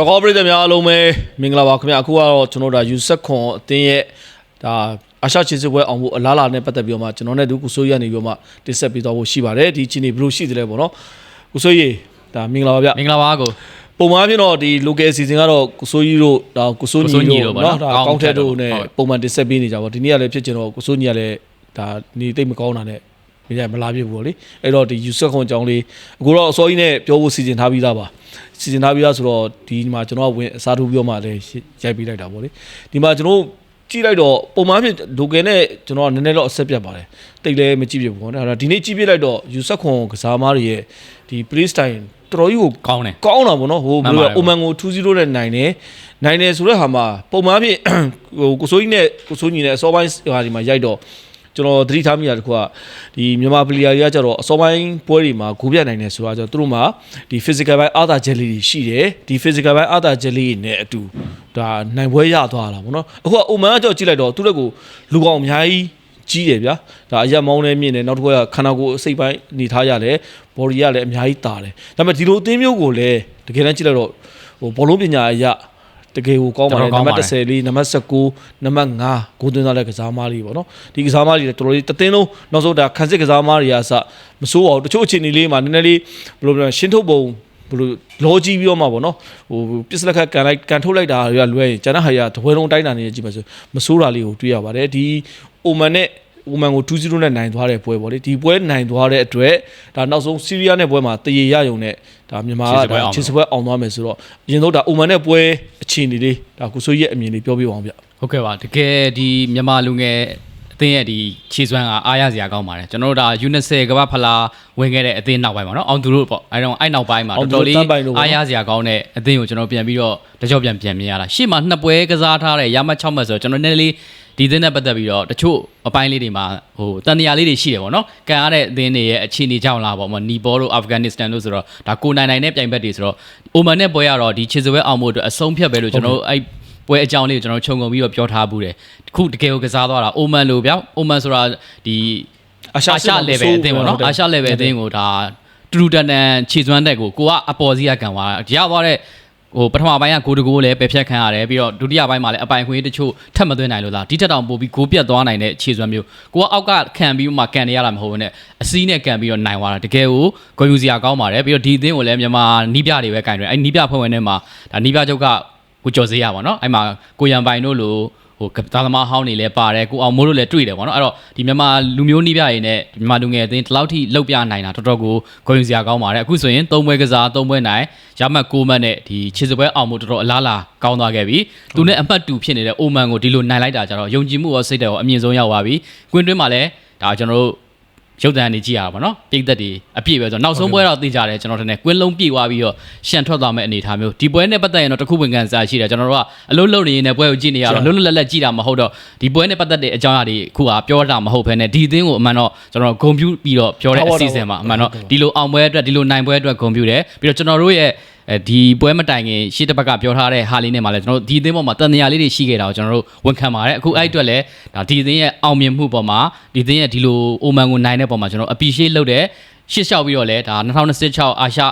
စကောပရိသတ်များအားလုံးပဲမင်္ဂလာပါခင်ဗျအခုကတော့ကျွန်တော်တို့ဒါယူဆက်ခွန်အသင်းရဲ့ဒါအာရှချစ်စစ်ပွဲအောင်ဖို့အလားအလာနဲ့ပတ်သက်ပြီးတော့မှကျွန်တော်နဲ့သူကုဆိုးရနေပြီးတော့မှတင်ဆက်ပေးသွားဖို့ရှိပါတယ်ဒီချင်းနေဘယ်လိုရှိသလဲပေါ့နော်ကုဆိုးရေဒါမင်္ဂလာပါဗျမင်္ဂလာပါကိုပုံမှန်အဖြစ်တော့ဒီ local season ကတော့ကုဆိုးကြီးတို့ဒါကုဆိုးကုဆိုးညီညီတို့တို့ပေါ့ပေါ့နော်နော်ဒါကောကောင်းင်းထထက်က်တို့တို့နဲ့ဟုတ်ပုံမှန်တင်ဆက်ပေးနေကြပါဒီနေ့ကလည်းဖြစ်ချင်တော့ကုဆိုးညီကလည်းဒါနေတိတ်မကောင်းတာနဲ့ မရမလာပြဘူးပေါ့လေအဲ့တော့ဒီယူဆက်ခွန်အကြောင်းလေးအခုတော့အစောကြီးနဲ့ပြောဖို့စီစဉ်ထားပြီးသားပါစီစဉ်ထားပြီးသားဆိုတော့ဒီမှာကျွန်တော်ကဝင်အစားထိုးပြောမှလည်းရိုက်ပေးလိုက်တာပေါ့လေဒီမှာကျွန်တော်ကြည့်လိုက်တော့ပုံမှန်ဖြစ် local နဲ့ကျွန်တော်ကနည်းနည်းတော့အဆက်ပြတ်ပါတယ်တိတ်လည်းမကြည့်ပြဘူးပေါ့နော်အဲ့တော့ဒီနေ့ကြည့်ပြလိုက်တော့ယူဆက်ခွန်ကစားမားတွေရဲ့ဒီ play style တော်တော်ကြီးကိုကောင်းတယ်ကောင်းတာပေါ့နော်ဟိုဘယ်လိုလဲမှန်ပါတယ်အိုမန်ကို2-0နဲ့နိုင်တယ်နိုင်တယ်ဆိုတဲ့ဟာမှာပုံမှန်ဖြစ်ဟိုကိုစိုးကြီးနဲ့ကိုစိုးညီနဲ့အစောပိုင်းဟာဒီမှာရိုက်တော့ ကျွန်တော်သတိထားမိတာတခုကဒီမြန်မာပလီယာတွေကကြတော့အစောပိုင်းပွဲတွေမှာဂိုးပြနိုင်တယ်ဆိုတာကျတော့သူတို့မှာဒီ physical ဘိုင်းအာသာဂျယ်လီတွေရှိတယ်ဒီ physical ဘိုင်းအာသာဂျယ်လီတွေနဲ့အတူဒါနိုင်ပွဲရသွားတာပေါ့နော်အခုကအိုမန်ကကြောက်ကြည့်လိုက်တော့သူတို့ကလူကောင်အများကြီးကြီးတယ်ဗျာဒါအရက်မောင်းနေမြင့်တယ်နောက်တစ်ခုကခန္ဓာကိုယ်အစိတ်ပိုင်းအနေထားရတယ်ဘော်ဒီကလည်းအများကြီးတာတယ်ဒါပေမဲ့ဒီလိုအသင်းမျိုးကိုလည်းတကယ်တမ်းကြည့်လိုက်တော့ဟိုဘောလုံးပညာအရ တကယ်ကိုကောင်းပါတယ်နံပါတ်10လေးနံပါတ်19နံပါတ်5ဂိုးသွင်းသားတဲ့ကစားမားလေးပေါ့နော်ဒီကစားမားလေးလည်းတော်တော်လေးတသင်းလုံးနောက်ဆုံးဒါခန်းစစ်ကစားမားတွေကအစမစိုးပါဘူးတချို့အခြေအနေလေးမှာနည်းနည်းလေးဘယ်လိုပြောလဲရှင်းထုတ်ပုံဘယ်လိုလောကြီးပြီးတော့မှပေါ့နော်ဟိုပစ္စလက်ခတ်ကန်လိုက်ကန်ထုတ်လိုက်တာတွေကလွဲရင်ကျန်တဲ့ဟာတွေကတပွဲလုံးတိုင်းတာနေကြည့်ပါဆိုမစိုးတာလေးကိုတွေ့ရပါတယ်ဒီအိုမန်နဲ့ အိုမန်ကို2-0နဲ့နိုင်သွားတဲ့ပွဲပေါ့လေဒီပွဲနိုင်သွားတဲ့အတွက်ဒါနောက်ဆုံးဆီးရီးယားနဲ့ပွဲမှာတရေရယုံနဲ့ဒါမြန်မာကဒါချစ်စပွဲအောင်သွားမယ်ဆိုတော့အရင်ဆုံးဒါအိုမန်နဲ့ပွဲအခြေအနေလေးဒါကိုစိုးရဲ့အမြင်လေးပြောပြပါအောင်ဗျ ဟုတ်ကဲ့ပါတကယ်ဒီမြန်မာလူငယ်အသင်းရဲ့ဒီခြေစွမ်းကအားရစရာကောင်းပါတယ်ကျွန်တော်တို့ဒါ U20 ကမ္ဘာဖလားဝင်ခဲ့တဲ့အသင်းနောက်ပိုင်းပါเนาะအောင်သူတို့ပေါ့အဲတော့အဲ့နောက်ပိုင်းမှာ အောင် တော် သူ တော် တို့တန်းပိုင်းတို့ပေါ့ လေးအားရစရာကောင်းတဲ့အသင်းကိုကျွန်တော်ပြန်ပြီးတော့တကြော့ပြန်ပြန်မြင်ရတာရှေ့မှာနှစ်ပွဲကစားထားတဲ့ရမတ်6မှတ်ဆိုတော့ကျွန်တော်နည်းနည်းလေး ဒီသင်းနဲ့ပတ်သက်ပြီးတော့တချို့အပိုင်းလေးတွေမှာဟိုတန်တရားလေးတွေရှိတယ်ပေါ့နော်။ကန်ရတဲ့အသင်းတွေရဲ့အခြေအနေကြောင့်လားပေါ့မနီဘောတို့အာဖဂန်နစ္စတန်တို့ဆိုတော့ဒါကိုနိုင်နိုင်နဲ့ပြိုင်ဘက်တွေဆိုတော့အိုမန်နဲ့ပွဲရတော့ဒီခြေစွဲအောင်ဖို့အတွက်အဆုံးဖြတ်ပဲလို့ကျွန်တော်တို့အဲ့ပွဲအကြောင်းလေးကိုကျွန်တော်ခြုံငုံပြီးတော့ပြောထားဘူးတယ်ခုတကယ်ကိုကစားသွားတာအိုမန်လို့ဗျာအိုမန်ဆိုတာဒီအာရှအာရှ level အသင်းပေါ့နော်အာရှ level အသင်းကိုဒါတူတူတန်တန်ခြေစွမ်းတဲ့ကိုကိုကအပေါ်စီးရကန်သွားတာရသွားတဲ့ ဟိုပထမပိုင်းကဂိုးတကိုးလည်းပယ်ဖြတ်ခံရတယ်ပြီးတော့ဒုတိယပိုင်းမှာလည်းအပိုင်ခွင့်တချို့ထပ်မသွင်းနိုင်လို့လားဒီထက်တောင်ပိုပြီးဂိုးပြတ်သွားနိုင်တဲ့ခြေစွမ်းမျိုးကိုကအောက်ကခံပြီးမှကန်နေရတာမဟုတ်ဘူးနဲ့အစည်းနဲ့ကန်ပြီးတော့နိုင်သွားတာတကယ်ကိုဂုဏ်ယူစရာကောင်းပါတယ်ပြီးတော့ဒီအသင်းကိုလည်းမြန်မာနီးပြတွေပဲကန်တယ်အဲနီးပြဖွဲ့ဝင်ထဲမှာဒါနီးပြချုပ်ကကိုကျော်စေးရပါတော့အဲ့မှာကိုရန်ပိုင်တို့လို ဟိုသားသမားဟောင်းတွေလည်းပါတယ်ကိုအောင်မိုးတို့လည်းတွေ့တယ်ပေါ့နော်အဲ့တော့ဒီမြန်မာလူမျိုးနှိပြရည်နဲ့မြန်မာလူငယ်အသင်းဒီလောက်ထိလောက်ပြနိုင်တာတော်တော်ကိုဂုဏ်ယူစရာကောင်းပါတယ်အခုဆိုရင်၃ပွဲကစား၃ပွဲနိုင်ရမှတ်၉မှတ်နဲ့ဒီခြေစပွဲအောင်မို့တော်တော်အလားလာကောင်းသွားခဲ့ပြီသူနဲ့အမှတ်တူဖြစ်နေတဲ့အိုမန်ကိုဒီလိုနိုင်လိုက်တာကြတော့ယုံကြည်မှုရောစိတ်ဓာတ်ရောအမြင့်ဆုံးရောက်သွားပြီကွင်းတွင်းမှာလည်းဒါကျွန်တော်တို့ ရုပ်သံနေကြည့်ရတာပေါ့နော်ပြိသက်တွေအပြည့်ပဲဆိုတော့နောက်ဆုံးပွဲတော့သိကြတယ်ကျွန်တော်ထင်တယ်ကွင်းလုံးပြည့်သွားပြီးတော့ရှန်ထွက်သွားမယ့်အနေအထားမျိုးဒီပွဲနဲ့ပတ်သက်ရင်တော့တစ်ခုဝင်ကန်စားရှိတယ်ကျွန်တော်တို့ကအလုံးလုံးနေနေပွဲကိုကြည့်နေရတော့လွတ်လွတ်လပ်လပ်ကြည့်တာမဟုတ်တော့ဒီပွဲနဲ့ပတ်သက်တဲ့အကြောင်းအရာတွေခုကပြောတာမဟုတ်ဘဲနဲ့ဒီအသင်းကိုအမှန်တော့ကျွန်တော်ဂုံပြူပြီးတော့ပြောတဲ့အစီအစဉ်မှာအမှန်တော့ဒီလိုအောင်ပွဲအတွက်ဒီလိုနိုင်ပွဲအတွက်ဂုံပြူတယ်ပြီးတော့ကျွန်တော်တို့ရဲ့ အဲဒီပွဲမတိုင်ခင်ရှေ့တစ်ဘက်ကပြောထားတဲ့ဟာလေးနဲ့မှလည်းကျွန်တော်တို့ဒီအသင်းပေါ်မှာတန်တရားလေးတွေရှိခဲ့တာကိုကျွန်တော်တို့ဝန်ခံပါတယ်အခုအဲ့အတွက်လည်းဒါဒီအသင်းရဲ့အောင်မြင်မှုပေါ်မှာဒီအသင်းရဲ့ဒီလိုအိုမန်ကိုနိုင်တဲ့ပေါ်မှာကျွန်တော်အပီရှေ့လုပ်တဲ့ရှေ့လျှောက်ပြီးတော့လည်းဒါ2026အာရှ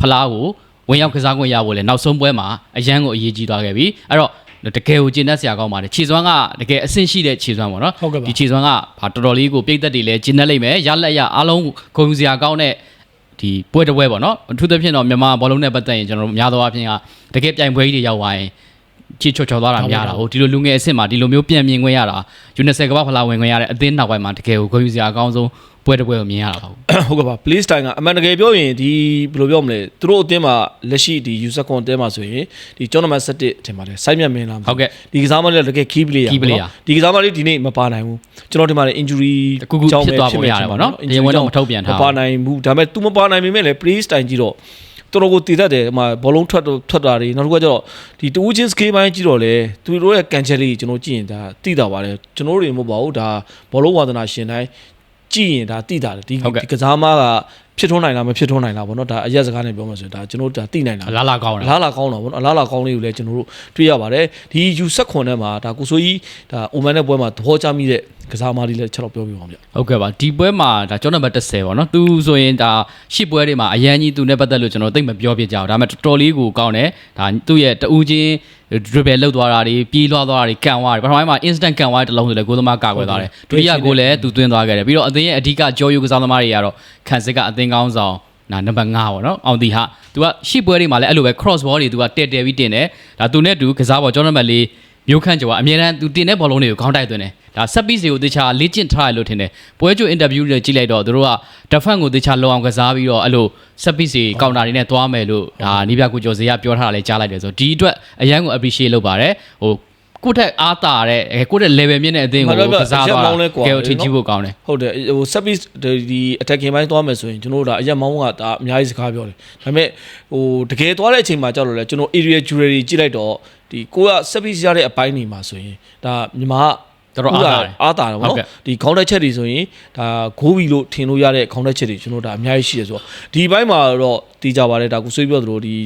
ဖလားကိုဝင်ရောက်ကစားခွင့်ရဖို့လည်းနောက်ဆုံးပွဲမှာအရန်ကိုအရေးကြီးသွားခဲ့ပြီအဲ့တော့တကယ်ကိုကျင်းတတ်စရာကောင်းပါတယ်ခြေစွမ်းကတကယ်အဆင့်ရှိတဲ့ခြေစွမ်းပေါ့နော်ဟုတ်ကဲ့ပါဒီခြေစွမ်းကဘာတော်တော်လေးကိုပြိသက်တွေလည်းကျင်းတတ်လိမ့်မယ်ရလက်ရအားလုံးဂုဏ်ယူစရာကောင်းတဲ့ ဒီပွဲတစ်ပွဲပေါ့နော်အထူးသဖြင့်တော့မြန်မာဘောလုံးနဲ့ပတ်သက်ရင်ကျွန်တော်တို့များသောအားဖြင့်ကတကယ်ပြိုင်ပွဲကြီးတွေရောက်သွားရင်ချစ်ချော်ချော်သွားတာများတာဟုတ်ဒီလိုလူငယ်အဆင့်မှာဒီလိုမျိုးပြန်မြင်ခွင့်ရတာယူနီဆယ်ကမ္ဘာဖလားဝင်ခွင့်ရတဲ့အသင်းနောက်ပိုင်းမှာတကယ်ကိုဂုဏ်ယူစရာအကောင်းဆုံး ပွဲတစ်ပွဲကိုမြင်ရတာပါဘူးဟုတ်ကဲ့ပါ play style ကအမှန်တကယ်ပြောရင်ဒီဘယ်လိုပြောမလဲသူတို့အသင်းမှာလက်ရှိဒီ user con အသင်းမှာဆိုရင်ဒီကျောင်းနံပါတ်7အထင်ပါတယ်စိုက်မြတ်မင်းလားဟုတ်ကဲ့ဒီကစားမလေးတကယ် key player key player ဒီကစားမလေးဒီနေ့မပါနိုင်ဘူးကျွန်တော်ဒီမှာလည်း injury တစ်ခုခုဖြစ်သွားပုံရတယ်ပေါ့နော်တရားဝင်တော့မထုတ်ပြန်ထားမဘူးပါနိုင်ဘူးဒါပေမဲ့ तू မပါနိုင်ပေမဲ့လည်း play style ကြီးတော့တော်တော်ကိုတည်တတ်တယ်ဟိုမှာဘောလုံးထွက်တော့ထွက်တာတွေနောက်တစ်ခုကကျတော့ဒီတူးချင်း scale ပိုင်းကြီးတော့လေသူတို့ရဲ့ကန်ချက်လေးကျွန်တော်ကြည့်ရင်ဒါတိတာပါတယ်ကျွန်တော်တို့တွေမဟုတ်ပါဘူးဒါဘောလုံးဝါသနာရှင်တိုင်း ကြည့်ရင်ဒါတိတာတယ်ဒီဟုတ်ကဲ့ ဒီကစားမကဖြစ်ထွန်းနိုင်လားမဖြစ်ထွန်းနိုင်လားဗောနော်ဒါအရက်စကားနဲ့ပြောမှဆိုရင်ဒါကျွန်တော်တို့ဒါတိနိုင်တာအလားလာကောင်းအတာ လားလာကောင်းတာဗောနော်အလားလာကောင်းလေးကိုလည်းကျွန်တော်တို့တွေ့ရပါတယ်ဒီ U ဆက်ခွန်ထဲမှာဒါကိုဆိုကြီးဒါအိုမန်နဲ့ပွဲမှာသဘောကျမိတဲ့ ကစားသမားတွေလည်းချက်တော့ပြောပြပါဦးဗျဟုတ်ကဲ့ပါဒီပွဲမှာဒါကျောင်းနံပါတ်30ပေါ့နော်သူဆိုရင်ဒါရှစ်ပွဲတွေမှာအရန်ကြီးသူနဲ့ပတ်သက်လို့ကျွန်တော်သိမပြောပြကြအောင်ဒါပေမဲ့တော်တော်လေးကိုကောင်းတယ်ဒါသူ့ရဲ့တူးချင်း dribble လောက်သွားတာတွေပြေးလွှားသွားတာတွေကန်သွားတယ်ပထမပိုင်းမှာ instant ကန်သွားတဲ့တစ်လုံးဆိုလည်းကိုသမားကာကွယ်သွားတယ်ဒုတိယကိုလည်းသူသွင်းသွားခဲ့တယ်ပြီးတော့အသင်းရဲ့အဓိကကြောယူကစားသမားတွေကတော့ခန်စစ်ကအသင်းကောင်းဆောင်နာနံပါတ်5ပေါ့နော်အောင်တီဟာသူကရှစ်ပွဲတွေမှာလည်းအဲ့လိုပဲ cross ball တွေသူကတဲတဲပြီးတင်တယ်ဒါသူနဲ့တူကစားပေါ်ကျောင်းနံပါတ်လေးမျိုးခန့်ကျော်ကအမြဲတမ်းသူတင်တဲ့ဘောလုံးတွေကိုခေါင်းတိုက်သွင်းတယ် ဒါဆက်ပီးစီကိုတခြားလေ့ကျင့်ထားရလို့ထင်တယ်ပွဲကြိုအင်တာဗျူးတွေကြည့်လိုက်တော့သူတို့ကဒဖန်ကိုတခြားလုံအောင်ကစားပြီးတော့အဲ့လိုဆက်ပီးစီကောင်တာတွေနဲ့သွားမယ်လို့ဒါနီးပြကိုကျော်စရာပြောထားတာလည်းကြားလိုက်တယ်ဆိုတော့ဒီအတွက်အရန်ကို appreciate လုပ်ပါတယ်ဟိုကိုယ့်ထက်အားတာတဲ့အဲကိုယ့်ထက် level မြင့်တဲ့အသင်းကိုကစားသွားတာကဲကိုထင်ကြည့်ဖို့ကောင်းတယ်ဟုတ်တယ်ဟို service ဒီ attacking ဘိုင်းသွားမယ်ဆိုရင်ကျွန်တော်တို့ဒါအရက်မောင်းကဒါအများကြီးစကားပြောတယ်ဒါပေမဲ့ဟိုတကယ်သွားတဲ့အချိန်မှာကြောက်လို့လဲကျွန်တော် area jewelry ကြည့်လိုက်တော့ဒီကိုက service ရတဲ့အပိုင်းနေမှာဆိုရင်ဒါမြန်မာက တော်တော်အားတာတယ်အားတာတယ်ဗောဟုတ်နော်ကဲ့ဒီခေါင်းတက်ချက်တွေဆိုရင်ဒါဂိုးဘီလို့ထင်လို့ရတဲ့ခေါင်းတက်ချက်တွေကျွန်တော်တို့ဒါအများကြီးရှိတယ်ဆိုတော့ဒီဘိုင်းမှာတော့တီးကြပါတယ်ဒါကိုဆွေးပြောသလိုဒီ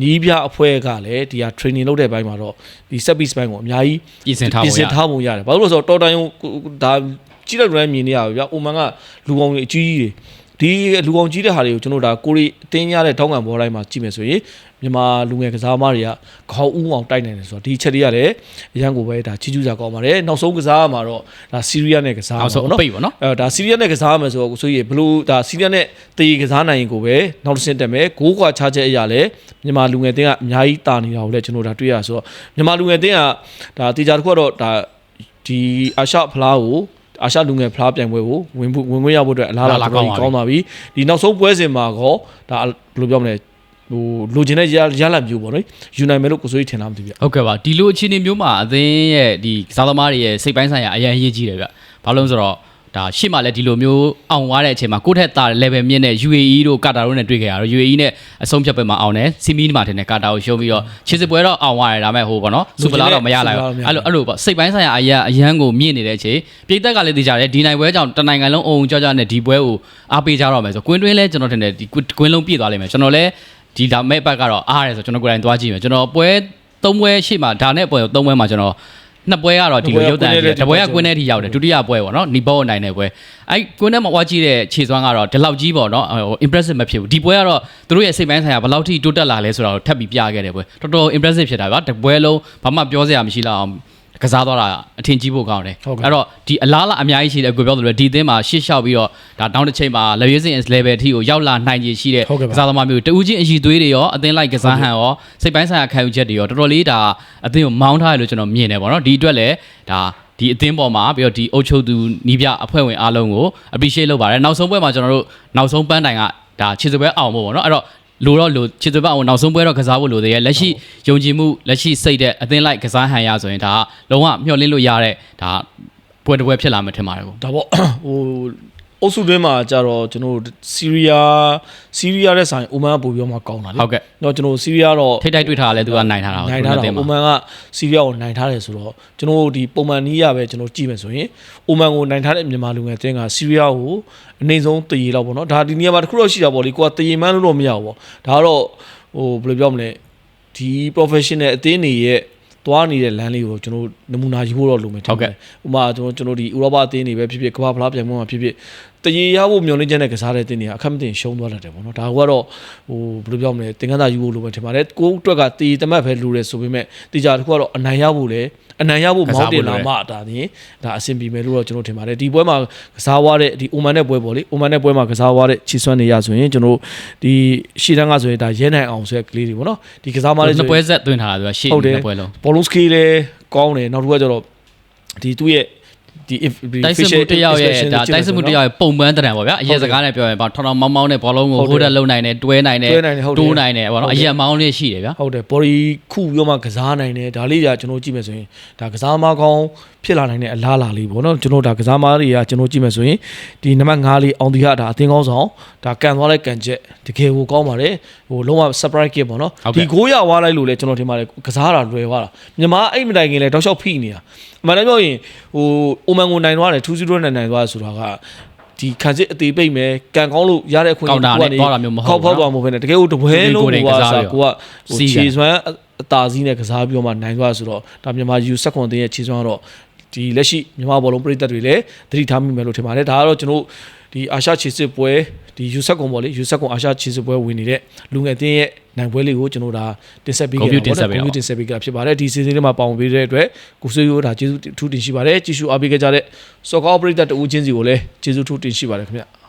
နီးပြအဖွဲ့ကလည်းဒီဟာ training လုပ်တဲ့ဘိုင်းမှာတော့ဒီ service ဘိုင်းကိုအများကြီးပြင်ဆင်ထားပြင်ဖို့ဆရင်ထားပုံရတယ်ဘာလို့လဲဆိုတော့တော်တိုင်ဒါကြည့်လိုက်ရမြင်နေရပါဗျာအိုမန်ကလူကောင်ကြီးအကြီးကြီးတွေ ဒီလူကောင်ကြီးတဲ့ဟာတွေကိုကျွန်တော်ဒါကိုရီအတင်းရတဲ့တောင်းကံဘောတိုင်းမှာကြည့်မယ်ဆိုရင်မြန်မာလူငယ်ကစားသမားတွေကခေါင်းဦးအောင်တိုက်နိုင်တယ်ဆိုတော့ဒီချက်တွေရတယ်အရန်ကိုပဲဒါချီးကျူးကြကောင်းပါတယ်နောက်ဆုံးကစားမှာတော့ဒါစီးရီးယားနဲ့ကစားနောက်ဆုံးမှာအပိတ်ပေါ့နော်အဲဒါစီးရီးယားနဲ့ကစားမယ်ဆိုတော့ကိုဆိုရင်ဘလို့ဒါစီးရီးယားနဲ့တေးကစားနိုင်ရင်ကိုပဲနောက်တစ်ဆင့်တက်မယ်ဂိုးကွာချချက်အရာလဲမြန်မာလူငယ်တင်းကအများကြီးတာနေတာကိုလည်းကျွန်တော်ဒါတွေ့ရဆိုတော့မြန်မာလူငယ်တင်းကဒါတေချာတစ်ခုကတော့ဒါဒီအာရှဖလားကို အာရှလူငယ်ဖလားပြိုင်ပွဲကိုဝင်ဖို့ဝင်ခွင့်ရဖို့အတွက်အလားအလာကောင်းကောင်းပါပြီဒီနောက်ဆုံးပွဲစဉ်မှာကောဒါဘယ်လိုပြောမလဲဟိုလိုချင်တဲ့ရရလမျိုးပေါ့နော်ယူနိုင်မယ်လို့ကိုစိုးကြီးထင်လားမသိဘူးဗျဟုတ်ကဲ့ပါဒီလိုအခြေအနေမျိုးမှာအသင်းရဲ့ဒီကစားသမားတွေရဲ့စိတ်ပိုင်းဆိုင်ရာအရန်အရေးကြီးတယ်ဗျဘာလို့လဲဆိုတော့ ဒါရှေ့မှာလည်းဒီလိုမျိုးအောင်သွားတဲ့အချိန်မှာကိုယ့်ထက်တာ level မြင့်တဲ့ UAE တို့ကာတာတို့နဲ့တွေ့ခဲ့ရတော့ UAE နဲ့အဆုံးဖြတ်ပွဲမှာအောင်တယ်စီမီမှာတင်တဲ့ကာတာကိုရှုံးပြီးတော့ခြေစစ်ပွဲတော့အောင်သွားတယ်ဒါပေမဲ့ဟိုပေါ့နော်စူပလာတော့မရလိုက်ဘူးအဲ့လိုအဲ့လိုပေါ့စိတ်ပိုင်းဆိုင်ရာအရန်အရန်ကိုမြင့်နေတဲ့အချိန်ပြည်သက်ကလည်းသိကြတယ်ဒီနိုင်ပွဲကြောင့်တနိုင်ငံလုံးအုံကြွကြွနဲ့ဒီပွဲကိုအားပေးကြတော့မယ်ဆိုကွင်းတွင်းလဲကျွန်တော်ထင်တယ်ဒီကွင်းလုံးပြည့်သွားလိမ့်မယ်ကျွန်တော်လည်းဒီဒါမဲ့ဘက်ကတော့အားရတယ်ဆိုကျွန်တော်ကိုယ်တိုင်သွားကြည့်မယ်ကျွန်တော်ပွဲသုံးပွဲရှေ့မှာဒါနဲ့ပွဲသုံးပွဲမှာကျွန်တော် နှစ်ပွဲကတော့ဒီလိုရုပ်တံကြီးတပွဲကကွင်းထဲထိရောက်တယ်ဒုတိယပွဲပေါ့နော်နီဘောအနိုင်တဲ့ပွဲအဲ့ကွင်းထဲမှာဝါကြည့်တဲ့ခြေစွမ်းကတော့ဒီလောက်ကြီးပေါ့နော်ဟို impressive မဖြစ်ဘူးဒီပွဲကတော့သူတို့ရဲ့စိတ်ပိုင်းဆိုင်ရာဘယ်လောက်ထိတိုးတက်လာလဲဆိုတာကိုထပ်ပြီးပြခဲ့တယ်ပွဲတော်တော် impressive ဖြစ်တာဗျာတပွဲလုံးဘာမှပြောစရာမရှိတော့အောင် ကစားသွားတာအထင်ကြီးဖို့ကောင်းတယ်အဲ့တော့ဒီအလားလားအများကြီးရှိတယ်ကိုပြောသလိုဒီအသင်းမှာရှေ့လျှောက်ပြီးတော့ဒါတောင်းတစ်ချိန်မှာ level စဉ် level အထိကိုရောက်လာနိုင်ခြေရှိတဲ့ဟုတ်ကဲ့ပါကစားသမားမျိုးတူးချင်းအည်သွေးတွေရောအသင်းလိုက်ကစားဟန်ရောစိတ်ပိုင်းဆိုင်ရာခံယူချက်တွေရောတော်တော်လေးဒါအသင်းကိုမောင်းထားရလို့ကျွန်တော်မြင်တယ်ပေါ့နော်ဒီအတွက်လည်းဒါဒီအသင်းပေါ်မှာပြီးတော့ဒီအုပ်ချုပ်သူနီးပြအဖွဲ့ဝင်အားလုံးကို appreciate လုပ်ပါတယ်နောက်ဆုံးပွဲမှာကျွန်တော်တို့နောက်ဆုံးပန်းတိုင်ကဒါခြေစပွဲအောင်ဖို့ပေါ့နော်အဲ့တော့ လိုတော့လိုခြေစပွဲအောင်နောက်ဆုံးပွဲတော့ကစားဖို့လိုသေးရဲ့လက်ရှိယုံကြည်မှုလက်ရှိစိတ်တဲ့အသင်းလိုက်ကစားဟန်ရဆိုရင်ဒါကလုံးဝမျှော်လင့်လို့ရတဲ့ဒါပွဲတစ်ပွဲဖြစ်လာမှထင်ပါတယ်ကိုဒါပေါ့ဟို အုပ်စုတွင်းမှာကြတော့ကျွန်တော်တို့စီးရီးယားစီးရီးယားတဲ့ဆိုင်အိုမန်ကပို့ပြီးတော့မှကောင်းတာလေဟုတ်ကဲ့တော့ကျွန်တော်စီးရီးယားတော့ထိတ်တိုက်တွေ့ထားတာလည်းသူကနိုင်ထားတာကိုနိုင်ထားတာသူနဲ့အသင်းအိုမှာမန်ကစီးရီးယားကိုနိုင်ထားတယ်ဆိုတော့ကျွန်တော်တို့ဒီပုံမှန်နီးရပဲကျွန်တော်ကြည့်မယ်ဆိုရင်အိုမန်ကိုနိုင်ထားတဲ့မြန်မာလူငယ်တင်းကစီးရီးယားကိုအနေဆုံးတည်ရတော့ပေါ့နော်ဒါဒီနေရာမှာတစ်ခုတော့ရှိတာပေါ့လေကိုကတည်ရမှန်းလို့တော့မရဘူးပေါ့ဒါကတော့ဟိုဘယ်လိုပြောမလဲဒီ professional အသင်းတွေရဲ့ သွားနေတဲ့လမ်းလေးကိုကျွန်တော်နမူနာယူဖို့တော့လိုမယ်ထင်တယ်ဥပမာကျွန်တော်ကျွန်တော်ဒီဥရောပအသင်းတွေပဲဖြစ်ဖြစ်ကမ္ဘာဖလားပြိုင်ပွဲမှာဖြစ်ဖြစ်တရေရဖို့မျှော်လင့်ချက်နဲ့ကစားတဲ့အသင်းတွေကအခက်မတင်ရှုံးသွားတတ်တယ်ပေါ့နော်ဒါကတော့ဟိုဘယ်လိုပြောမလဲသင်္ကန်းသာယူဖို့လိုမယ်ထင်ပါတယ်ကိုယ့်အတွက်ကတည်တမတ်ပဲလိုတယ်ဆိုပေမဲ့တေချာတစ်ခုကတော့အနိုင်ရဖို့လေ အနိုင်ရဖို့မောင်းတင်လာမှဒါနေဒါအဆင်ပြေမယ်လို့တော့ကျွန်တော်ထင်ပါတယ်ဒီပွဲမှာကစားသွားတဲ့ဒီအိုမန်နဲ့ပွဲပေါ့လေအိုမန်နဲ့ပွဲမှာကစားသွားတဲ့ခြေစွမ်းနေရဆိုရင်ကျွန်တော်ဒီရှီတန်းကဆိုရင်ဒါရဲနိုင်အောင်ဆိုတဲ့ကလေးတွေပေါ့နော်ဒီကစားမလေးနှစ်ပွဲဆက်သွင်းထားတာသူကရှေ့ဟုတ်တယ်နှစ်ပွဲလုံးဘောလုံးစကီလည်းကောင်းတယ်နောက်တစ်ခုကကျတော့ဒီသူ့ရဲ့ ဒီ if ဒီတိုက်စစ်မှုတစ်ယောက်ရဲ့ဒါတိုက်စစ်မှုတစ်ယောက်ရဲ့ပုံပန်းတံပေါ့ဗျာအရက်စကားနဲ့ပြောရင်ပေါ့ထောင်ထောင်မောင်းမောင်းနဲ့ဘောလုံးကိုဟုတ်တယ်ဟိုးတက်လုံနိုင်တယ်တွဲနိုင်တယ်တွဲနိုင်တယ်ဟုတ်တယ်တိုးနိုင်တယ်ပေါ့ဟုတ်နော်တယ်အရက်မောင်းလေးရှိတယ်ဗျာဟုတ်တယ် body ခုပြောမှကစားနိုင်တယ်ဒါလေးじゃကျွန်တော်ကြည့်မယ်ဆိုရင်ဒါကစားမကောင်းဖြစ်လာနိုင်တဲ့အလားအလာလေးပေါ့နော်ကျွန်တော်ဒါကစားမတွေကကျွန်တော်ကြည့်မယ်ဆိုရင်ဒီနံပါတ်5လေးအောင်ဒီကဒါအသင်းကောင်းဆောင်ဒါကန်သွားတဲ့ကန်ချက်တကယ်ကိုကောင်းပါတယ်ဟိုလုံးဝ surprise kit ပေါ့နော်ဒီဂိုးရဝါလိုက်လို့လဲကျွန်တော်ထင်ပါတယ်ကစားတာလွယ်သွားတာမြန်မာအဲ့မတိုင်ခင်လဲတောက်လျှောက်ဖိနေတာအမှန်တမ်းပြောရင်ဟိုအိုမန်ကိုနိုင်သွားတယ်2-0နဲ့နိုင်သွားတယ်ဆိုတာကဒီခံစစ်အသေးပိတ်မယ်ကန်ကောင်းလို့ရတဲ့အခွင့်အရေးကောက်တာနဲ့သွားတာမျိုးမဟုတ်ဘူးခောက်ဖောက်သွားမှာပဲနဲ့တကယ်ကိုတပွဲလုံးကိုယ်တိုင်ကိုကကစားစားပြီးကိုကဟိုစီးတယ်ခြေစွမ်းအတားစီးနဲ့ကစားပြီးတော့မှနိုင်သွားဆိုတော့ဒါမြန်မာယူဆက်ခွန်တင်းရဲ့ခြေစွမ်းကတော့ ဒီလက်ရှိမြန်မာဘောလုံးပြည်သက်တွေလည်းသတိထားမိမယ်လို့ထင်ပါတယ်ဒါကတော့ကျွန်တော်တို့ဒီအာရှခြေစစ်ပွဲဒီယူဆက်ကွန်ပေါ့လေယူဆက်ကွန်အာရှခြေစစ်ပွဲဝင်နေတဲ့လူငယ်တင်းရဲ့နိုင်ပွဲလေးကိုကျွန်တော်ဒါတင်ဆက်ပေးခဲ့တာပေါ့နော် computer တင်ဆက်ပေးကြတာဖြစ်ပါတယ်ဒီ season လေးမှာပါဝင်ပေးတဲ့အတွက်ကိုဆွေးရိုးဒါကျေးဇူးအထူးတင်ရှိပါတယ်ကြည့်ရှုအားပေးခဲ့ကြတဲ့စော်ကောပရိသတ်တဦးချင်းစီကိုလည်းကျေးဇူးထူးတင်ရှိပါတယ်ခင်ဗျ